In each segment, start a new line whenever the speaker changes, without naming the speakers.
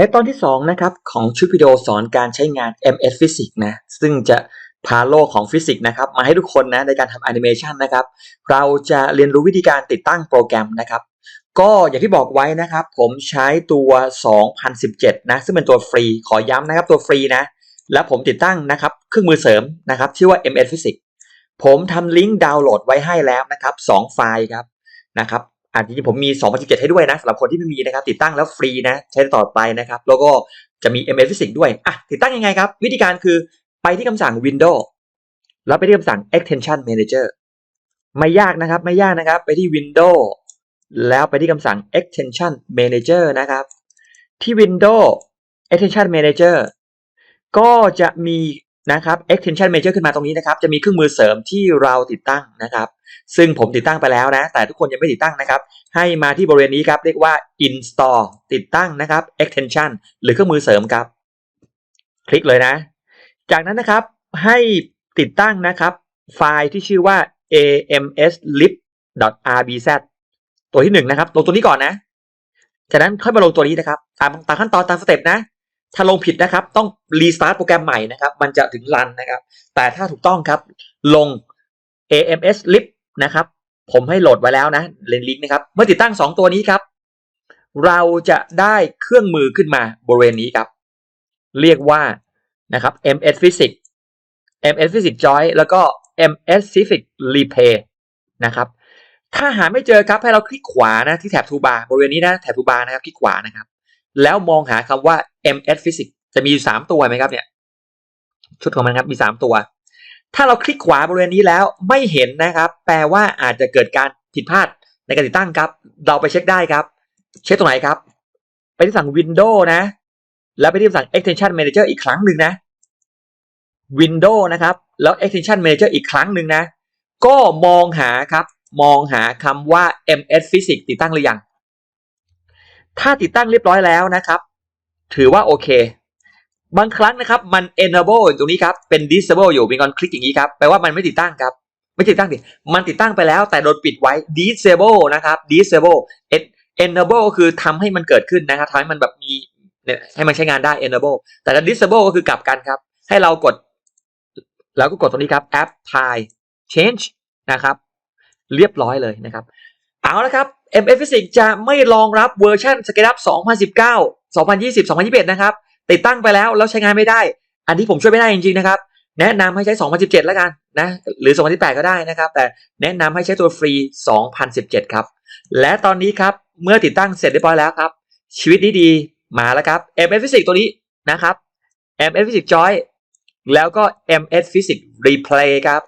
ในตอนที่2นะครับของชุดวิดีโอสอนการใช้งาน MS Physics นะซึ่งจะพาโลกของฟิสิกส์นะครับมาให้ทุกคนนะในการทำแอนิเมชันนะครับเราจะเรียนรู้วิธีการติดตั้งโปรแกรมนะครับก็อย่างที่บอกไว้นะครับ ผมใช้ตัว 2017 นะ ซึ่งเป็นตัวฟรีขอย้ำนะครับตัวฟรีนะ แล้วผมติดตั้งนะครับเครื่องมือเสริมนะครับชื่อว่า MS Physics ผมทำลิงก์ดาวน์โหลดไว้ให้แล้วนะครับ 2 ไฟล์ครับนะครับ อ่าจริงๆผมมี 2017 ให้ด้วยนะสำหรับคนที่ไม่มีนะครับ ติดตั้งแล้วฟรีนะ ใช้ต่อไปนะครับ แล้วก็จะมี MS Physics ด้วยอะติดตั้งยังไงครับ วิธีการคือไปที่คำสั่ง Windows แล้วไปที่คำสั่ง Extension Manager ไม่ยากนะครับ ไม่ยากนะครับ ไปที่ Windows แล้วไปที่คำสั่ง Extension Manager นะครับ ที่ Windows Extension Manager ก็จะมี นะครับ Extension Manager ขึ้นมาตรงนี้นะครับ จะมีเครื่องมือเสริมที่เราติดตั้งนะครับ ซึ่งผมติดตั้งไปแล้วนะ แต่ทุกคนยังไม่ติดตั้งนะครับ ให้มาที่บริเวณนี้ครับ เรียกว่า install ติดตั้งนะครับ extension หรือเครื่องมือเสริมครับ คลิกเลยนะ จากนั้นนะครับให้ติดตั้งนะครับ ไฟล์ที่ชื่อว่า amslib.rbz ตัวที่หนึ่งนะครับลงตัวนี้ก่อนนะ จากนั้นค่อยมาลงตัวนี้นะครับ ตามตามขั้นตอนตามสเต็ปนะ ถ้าลงผิดนะครับ ต้องรีสตาร์ทโปรแกรมใหม่นะครับ มันจะถึงรันนะครับ แต่ถ้าถูกต้องครับ ลง amslib นะครับ ผมให้โหลดไว้แล้วนะเลนลิงก์นะครับ เมื่อติดตั้ง 2 ตัวนี้ครับ เราจะได้เครื่องมือขึ้นมาบริเวณนี้ครับ เรียกว่านะครับ ms physics ms physics joy แล้วก็ ms physics replay นะครับ ถ้าหาไม่เจอครับให้เราคลิกขวานะที่แถบทูบาร์บริเวณนี้นะแถบทูบาร์นะครับคลิกขวานะครับ แล้วมองหาคำว่า ms physics จะมีอยู่สามตัวไหมครับเนี่ย ชุดของมันครับมีสามตัว ถ้าเราคลิกขวาบริเวณนี้แล้วไม่เห็นนะครับ แปลว่าอาจจะเกิดการผิดพลาดในการติดตั้งครับ เราไปเช็คได้ครับ เช็คตรงไหนครับ ไปที่สั่ง Windows นะ แล้วไปที่สั่ง Extension Manager อีกครั้งหนึ่งนะ Windows นะครับ แล้ว Extension Manager อีกครั้งหนึ่งนะ ก็มองหาครับ มองหาคำว่า MS Physics ติดตั้งหรือยัง ถ้าติดตั้งเรียบร้อยแล้วนะครับ ถือว่าโอเค บางครั้งนะครับมัน enable ตรงนี้ครับ เป็น disable อยู่มีการคลิกอย่างนี้ครับแปลว่ามันไม่ติดตั้งครับ ไม่ติดตั้งดิมันติดตั้งไปแล้ว แต่โดนปิดไว้ disable นะครับ disable enable ก็คือทำให้มันเกิดขึ้นนะครับทำให้มันแบบมีให้มันใช้งานได้ enable แต่ถ้า disable ก็คือกลับกันครับ ให้เรากด แล้วก็กดตรงนี้ครับ apply change นะครับ เรียบร้อยเลยนะครับ เอาละครับ MS Physics จะไม่รองรับเวอร์ชัน SketchUp 2019 2020 2021 นะครับ ติดตั้งไปแล้วแล้วใช้งานไม่ได้ อันที่ผมช่วยไม่ได้จริงๆนะครับ แนะนำให้ใช้ 2017 แล้วกันนะ หรือ 2018 ก็ได้นะครับ แต่แนะนำให้ใช้ตัวฟรี 2017 ครับ และตอนนี้ครับ เมื่อติดตั้งเสร็จเรียบร้อยแล้วครับ ชีวิตดีๆ มาแล้วครับ MS Physics ตัวนี้นะครับ MS Physics Joy แล้วก็ MS Physics Replay ครับ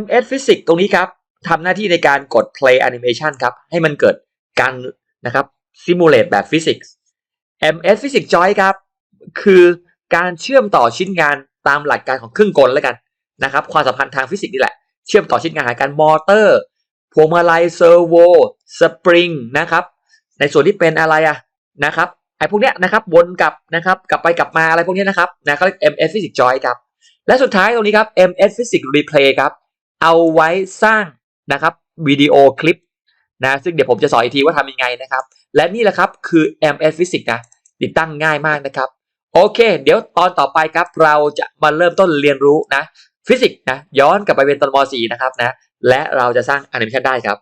MS Physics ตรงนี้ครับ ทำหน้าที่ในการกด play animation ครับ ให้มันเกิดการนะครับ simulate แบบ physics MS Physics Joy ครับ คือการเชื่อมต่อชิ้นงานตามหลักการของเครื่องกลแล้วกันนะครับ ความสัมพันธ์ทางฟิสิกส์นี่แหละ เชื่อมต่อชิ้นงานหาการมอเตอร์พวงมาลัยเซอร์โวสปริงนะครับ ในส่วนที่เป็นอะไรอะนะครับไอ้พวกเนี้ยนะครับวนกลับนะครับกลับไปกลับมาอะไรพวกเนี้ยนะครับนะเขาเรียก MS Physics Joy ครับ และสุดท้ายตรงนี้ครับ MS Physics Replay ครับ เอาไว้สร้าง นะครับวิดีโอคลิปนะซึ่งเดี๋ยวผมจะสอนอีกทีว่าทำยังไงนะครับ และนี่แหละครับคือ MS Physics นะติดตั้งง่ายมากนะครับ โอเค เดี๋ยวตอนต่อไปครับ เราจะมาเริ่มต้นเรียนรู้นะฟิสิกส์นะย้อนกลับไปเป็นตอนม .4 นะครับนะและเราจะสร้างแอนิเมชันได้ครับ